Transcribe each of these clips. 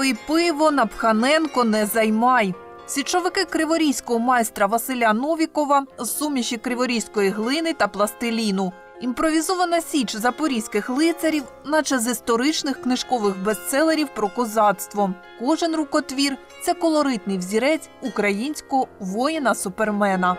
Пий пиво, на Пханенко не займай. Січовики криворізького майстра Василя Новікова з суміші криворізької глини та пластиліну. Імпровізована січ запорізьких лицарів, наче з історичних книжкових бестселерів про козацтво. Кожен рукотвір це колоритний взірець українського воїна-супермена.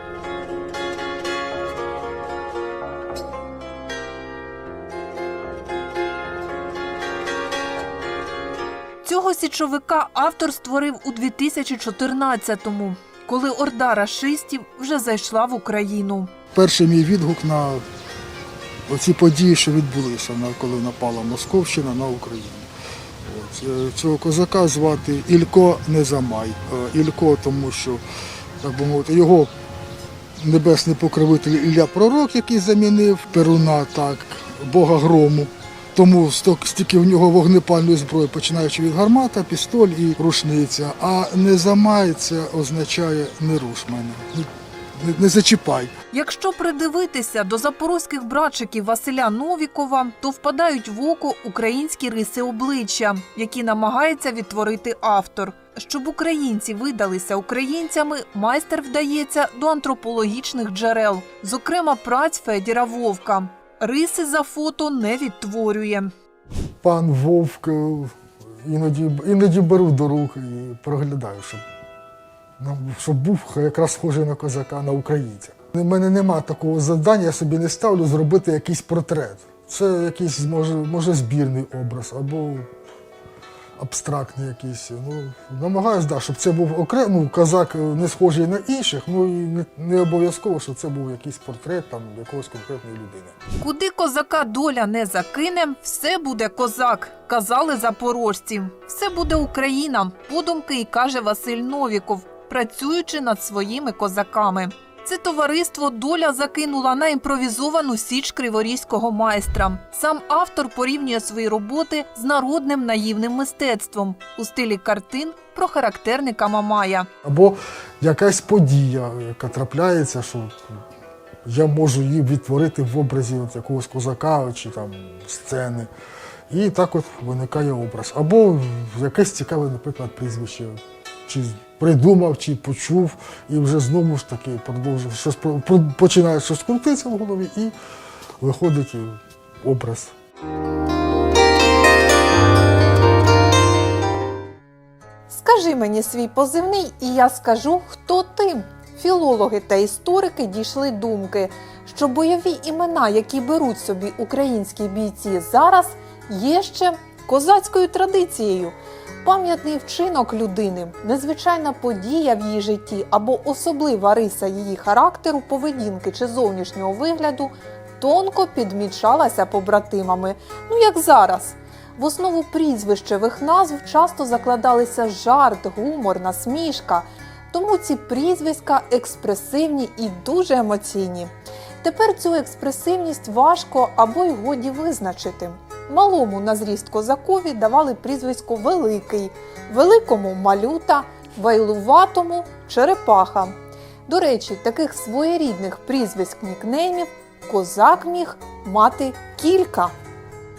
Січовика автор створив у 2014-му, коли орда рашистів вже зайшла в Україну. Перший мій відгук на оці події, що відбулися, коли напала Московщина на Україну. От, е, цього козака звати Ілько Незамай. Е, Ілько, тому що, так би мовити, його небесний покровитель Ілля Пророк, який замінив Перуна, так, Бога грому. Тому стільки в нього вогнепальної зброї, починаючи від гармата, пістоль і рушниця. А незамай це означає не руш мене, не, не, не зачіпай. Якщо придивитися до запорозьких братчиків Василя Новікова, то впадають в око українські риси обличчя, які намагається відтворити автор. Щоб українці видалися українцями, майстер вдається до антропологічних джерел, зокрема праць Федіра Вовка. Риси за фото не відтворює. Пан Вовк е, іноді, іноді беру до рук і проглядаю, щоб, ну, щоб був якраз схожий на козака, на українця. У мене нема такого завдання, я собі не ставлю зробити якийсь портрет. Це якийсь може, може збірний образ або абстрактний якийсь. Ну, намагаюсь, да, щоб це був окремо, ну, козак е, не схожий на інших, ну і не, не обов'язково, щоб це був якийсь портрет там, якогось конкретної людини. Куди козака доля не закине, все буде козак, казали запорожці. Все буде Україна, подумки і каже Василь Новіков, працюючи над своїми козаками. Це товариство доля закинула на імпровізовану січ криворізького майстра. Сам автор порівнює свої роботи з народним наївним мистецтвом у стилі картин про характерника Мамая. Або якась подія, яка трапляється, що я можу її відтворити в образі от якогось козака чи там сцени. І так от виникає образ. Або якесь цікаве, наприклад, прізвище. Чи придумав, чи почув, і вже знову ж таки продовжує щось починає щось крутитися в голові, і виходить образ. Скажи мені свій позивний, і я скажу, хто ти. Філологи та історики дійшли думки, що бойові імена, які беруть собі українські бійці зараз, є ще козацькою традицією. Пам'ятний вчинок людини, незвичайна подія в її житті або особлива риса її характеру, поведінки чи зовнішнього вигляду тонко підмічалася побратимами. Ну як зараз. В основу прізвищевих назв часто закладалися жарт, гумор, насмішка, тому ці прізвиська експресивні і дуже емоційні. Тепер цю експресивність важко або й годі визначити. Малому на зріст козакові давали прізвисько Великий, великому малюта, вайлуватому черепаха. До речі, таких своєрідних прізвиськ нікнеймів козак міг мати кілька.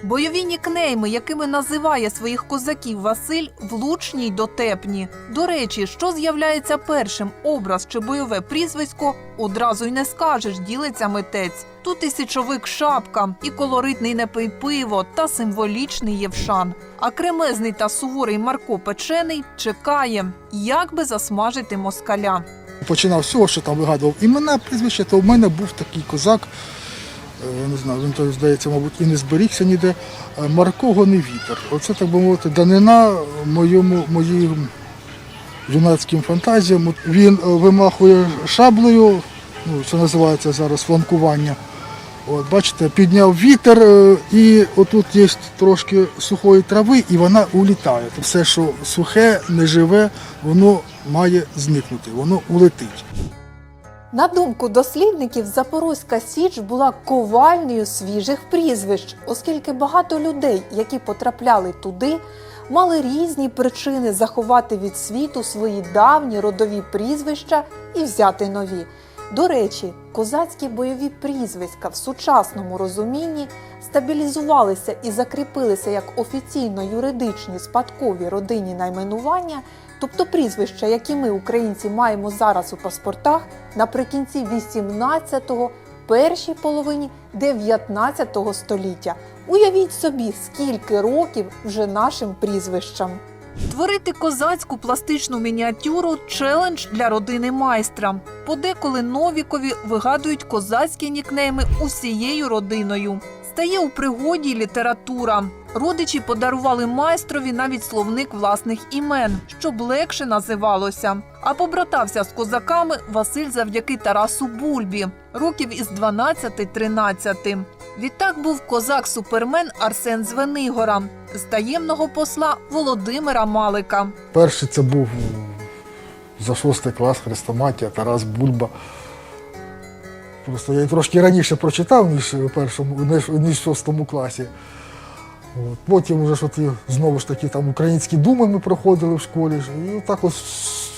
Бойові нікнейми, якими називає своїх козаків Василь, влучні й дотепні. До речі, що з'являється першим образ чи бойове прізвисько, одразу й не скажеш, ділиться митець. Тут і січовик шапка, і колоритний не пий пиво, та символічний Євшан. А кремезний та суворий Марко Печений чекає, як би засмажити москаля. починав з що там вигадував імена, прізвища, то в мене був такий козак, не знаю, він то, здається, мабуть, і не зберігся ніде. е, Марко Гоневітер. Оце, так би мовити, данина моєму, моїм юнацьким фантазіям. Він е, вимахує шаблею, ну, це називається зараз фланкування. От, бачите, підняв вітер, е, і отут є трошки сухої трави, і вона улітає. Все, що сухе, неживе, воно має зникнути, воно улетить. На думку дослідників, Запорозька Січ була ковальнею свіжих прізвищ, оскільки багато людей, які потрапляли туди, мали різні причини заховати від світу свої давні родові прізвища і взяти нові. До речі, козацькі бойові прізвиська в сучасному розумінні стабілізувалися і закріпилися як офіційно юридичні спадкові родинні найменування, тобто прізвища, які ми, українці, маємо зараз у паспортах наприкінці 18-го, першій половині 19 століття. Уявіть собі, скільки років вже нашим прізвищам. Творити козацьку пластичну мініатюру челендж для родини майстра. Подеколи Новікові вигадують козацькі нікнейми усією родиною. Стає у пригоді література. Родичі подарували майстрові навіть словник власних імен, щоб легше називалося. А побратався з козаками Василь завдяки Тарасу Бульбі, років із 12-13. Відтак був козак-супермен Арсен Звенигора з таємного посла Володимира Малика. Перший це був за шостий клас Хрестоматія Тарас Бульба. Просто я трошки раніше прочитав, ніж у першому, ніж, в шостому класі. От. Потім вже ж от, знову ж таки там українські думи ми проходили в школі. І отак от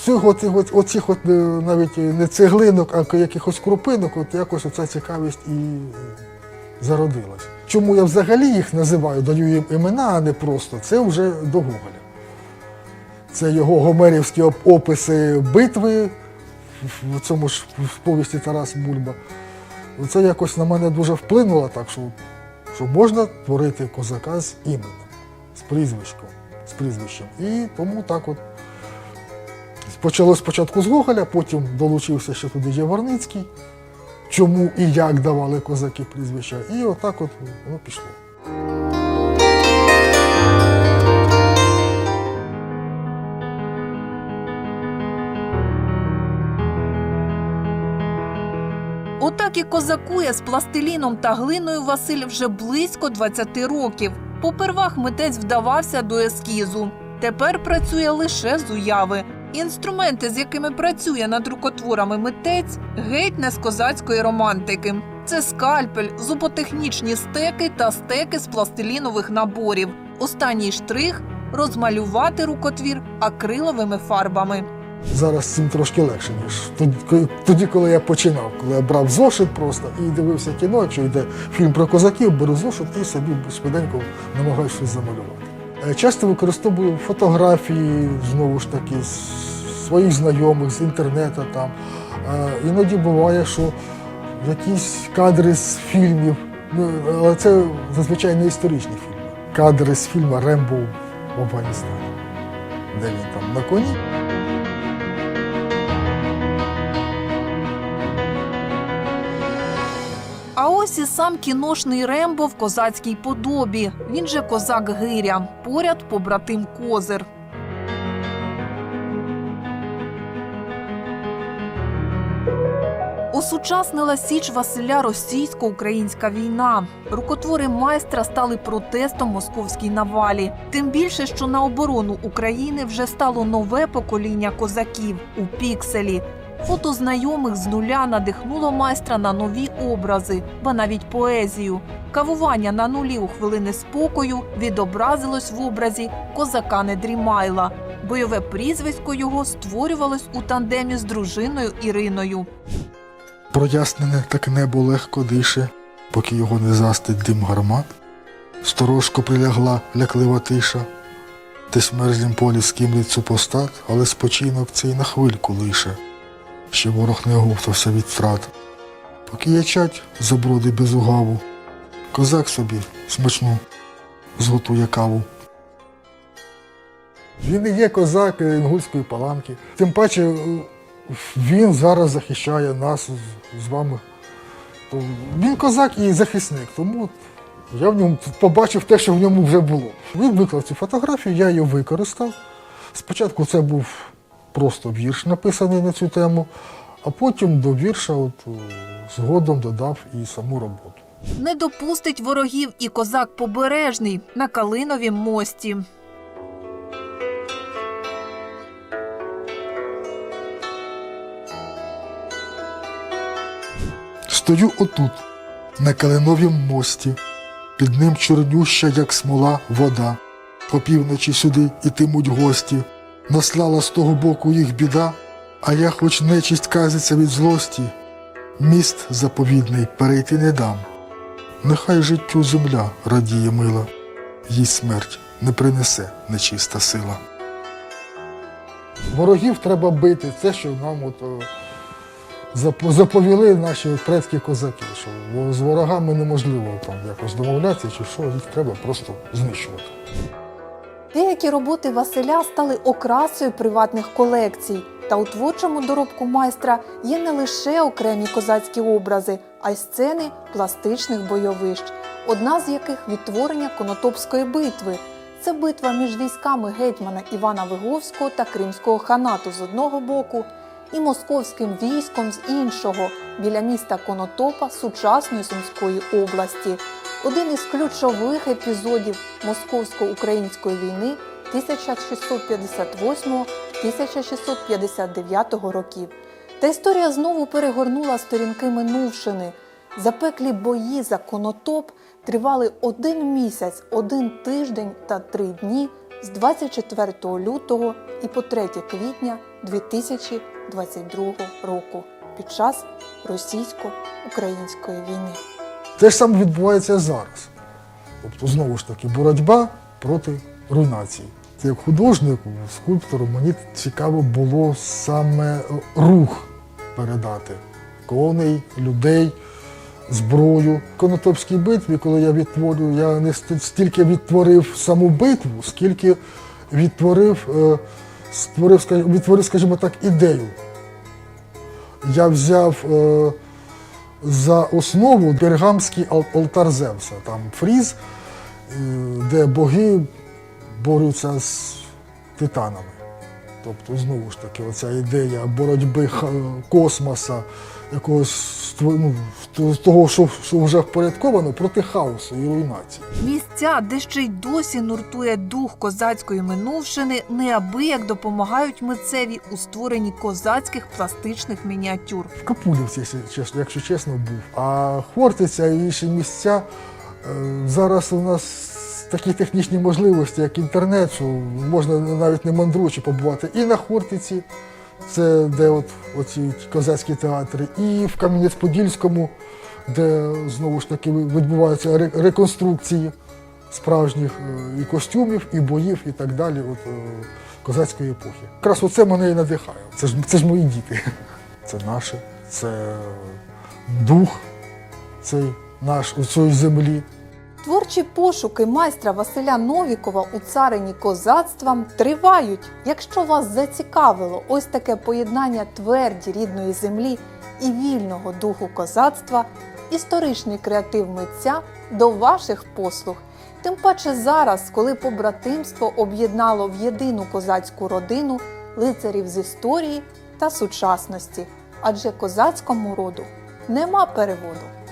цих от, от, оцих от, е, навіть не цеглинок, а якихось крупинок, от якось оця цікавість і зародилась. Чому я взагалі їх називаю, даю їм імена, а не просто, це вже до Гоголя. Це його гомерівські описи битви в цьому ж в повісті Тарас Бульба. Це якось на мене дуже вплинуло, так що, що можна творити козака з іменем, з прізвищем, з прізвищем. І тому так от почалось спочатку з Гоголя, потім долучився ще туди Яворницький, чому і як давали козаки прізвища. І отак от воно пішло. Козакує з пластиліном та глиною Василь вже близько 20 років. Попервах митець вдавався до ескізу. Тепер працює лише з уяви. Інструменти, з якими працює над рукотворами митець, геть не з козацької романтики. Це скальпель, зуботехнічні стеки та стеки з пластилінових наборів. Останній штрих розмалювати рукотвір акриловими фарбами. Зараз цим трошки легше, ніж тоді, коли я починав, коли я брав зошит просто і дивився кіно, якщо йде фільм про козаків, беру зошит і собі швиденько намагаюся щось замалювати. Е, Часто використовую фотографії, знову ж таки, з своїх знайомих, з інтернету там. Е, Іноді буває, що якісь кадри з фільмів, ну, але це зазвичай не історичні фільми. Кадри з фільму Рембо в Афганістані, де він там на коні. А ось і сам кіношний Рембо в козацькій подобі. Він же козак Гиря, поряд побратим Козир. Осучаснила січ Василя російсько-українська війна. Рукотвори майстра стали протестом московській навалі. Тим більше, що на оборону України вже стало нове покоління козаків у пікселі. Фото знайомих з нуля надихнуло майстра на нові образи, ба навіть поезію. Кавування на нулі у хвилини спокою відобразилось в образі козака Недрімайла. Бойове прізвисько його створювалось у тандемі з дружиною Іриною. Прояснене так небо легко дише, поки його не застить дим гармат. Сторожко прилягла ляклива тиша, десь мерзлім полі скимлить супостат, але спочинок цей на хвильку лише, ще ворог не оговтався від втрат. Поки ячать заброди без угаву, козак собі смачну зготує каву. Він і є козак інгульської паланки. Тим паче е, він зараз захищає нас з вами. Він козак і захисник, тому я в ньому побачив те, що в ньому вже було. Він виклав цю фотографію, я її використав. Спочатку це був просто вірш, написаний на цю тему, а потім до вірша от, е, згодом додав і саму роботу. Не допустить ворогів і козак побережний на Калиновім мості. Стою отут, на калиновім мості, під ним чорнюща, як смола, вода. По півночі сюди ітимуть гості, наслала з того боку їх біда, а я хоч нечисть казиться від злості, міст заповідний перейти не дам. Нехай життю земля радіє мила, їй смерть не принесе нечиста сила. Ворогів треба бити. Це, що нам от, е, заповіли наші предки козаки, що з ворогами неможливо там якось домовлятися, чи що, їх треба просто знищувати. Деякі роботи Василя стали окрасою приватних колекцій. Та у творчому доробку майстра є не лише окремі козацькі образи, а й сцени пластичних бойовищ, одна з яких відтворення Конотопської битви. Це битва між військами гетьмана Івана Виговського та Кримського ханату з одного боку і московським військом з іншого біля міста Конотопа сучасної Сумської області. Один із ключових епізодів московсько-української війни 1658-1659 років. Та історія знову перегорнула сторінки минувшини. Запеклі бої за конотоп тривали один місяць, один тиждень та три дні з 24 лютого і по 3 квітня 2022 року під час російсько-української війни. Те ж саме відбувається зараз. Тобто, знову ж таки, боротьба проти руйнації. Це як художнику, скульптору, мені цікаво було саме рух передати коней, людей, зброю. В Конотопській битві, коли я відтворюю, я не стільки відтворив саму битву, скільки відтворив, е, створив, відтворив, скажімо так, ідею. Я взяв е, за основу пергамський ал- алтар Зевса. Там фріз, е, де боги борються з титанами. Тобто, знову ж таки, оця ідея боротьби космоса, якогось ну, того, що, що вже впорядковано, проти хаосу і руйнації. Місця, де ще й досі нуртує дух козацької минувшини, неабияк допомагають митцеві у створенні козацьких пластичних мініатюр. В Капулівці, якщо чесно, якщо чесно, був. А Хортиця і інші місця е, зараз у нас такі технічні можливості, як інтернет, що можна навіть не мандруючи побувати і на Хортиці, це де от оці козацькі театри, і в Кам'янець-Подільському, де знову ж таки відбуваються реконструкції справжніх е, і костюмів, і боїв, і так далі. От, е, козацької епохи. Якраз оце мене і надихає. Це ж, це ж мої діти. Це наше, це дух цей наш у цій землі. Творчі пошуки майстра Василя Новікова у царині козацтва тривають. Якщо вас зацікавило ось таке поєднання тверді рідної землі і вільного духу козацтва, історичний креатив митця до ваших послуг. Тим паче зараз, коли побратимство об'єднало в єдину козацьку родину лицарів з історії та сучасності, адже козацькому роду нема переводу.